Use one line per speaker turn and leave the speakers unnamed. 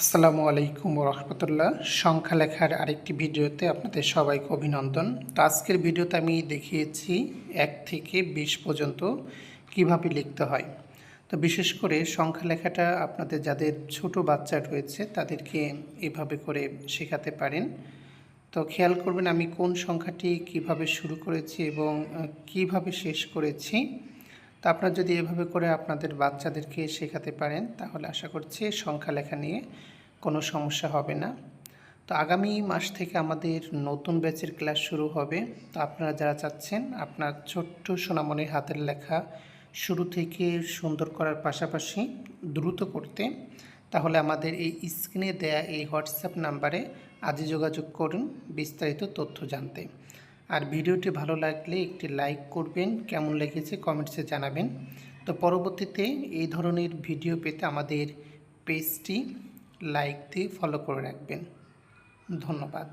আসসালামু আলাইকুম রহমতুল্লাহ। সংখ্যা লেখার আরেকটি ভিডিওতে আপনাদের সবাইকে অভিনন্দন। তো আজকের ভিডিওতে আমি দেখিয়েছি এক থেকে বিশ পর্যন্ত কীভাবে লিখতে হয়। তো বিশেষ করে সংখ্যা লেখাটা আপনাদের যাদের ছোট বাচ্চা রয়েছে, তাদেরকে এভাবে করে শেখাতে পারেন। তো খেয়াল করবেন আমি কোন সংখ্যাটি কীভাবে শুরু করেছি এবং কীভাবে শেষ করেছি। তো আপনারা যদি এভাবে করে আপনাদের বাচ্চাদেরকে শেখাতে পারেন, তাহলে আশা করছি সংখ্যা লেখা নিয়ে কোনো সমস্যা হবে না। তো আগামী মাস থেকে আমাদের নতুন ব্যাচের ক্লাস শুরু হবে। তো আপনারা যারা চাচ্ছেন, আপনার ছোট্ট সোনামনির হাতের লেখা শুরু থেকে সুন্দর করার পাশাপাশি দ্রুত করতে, তাহলে আমাদের এই স্ক্রিনে দেয়া এই হোয়াটসঅ্যাপ নাম্বারে আজই যোগাযোগ করুন বিস্তারিত তথ্য জানতে। আর ভিডিওটি ভালো লাগলে একটি লাইক করবেন, কেমন লেগেছে কমেন্টসে জানাবেন। তো পরবর্তীতে এই ধরনের ভিডিও পেতে আমাদের পেজটি লাইক দিয়ে ফলো করে রাখবেন। ধন্যবাদ।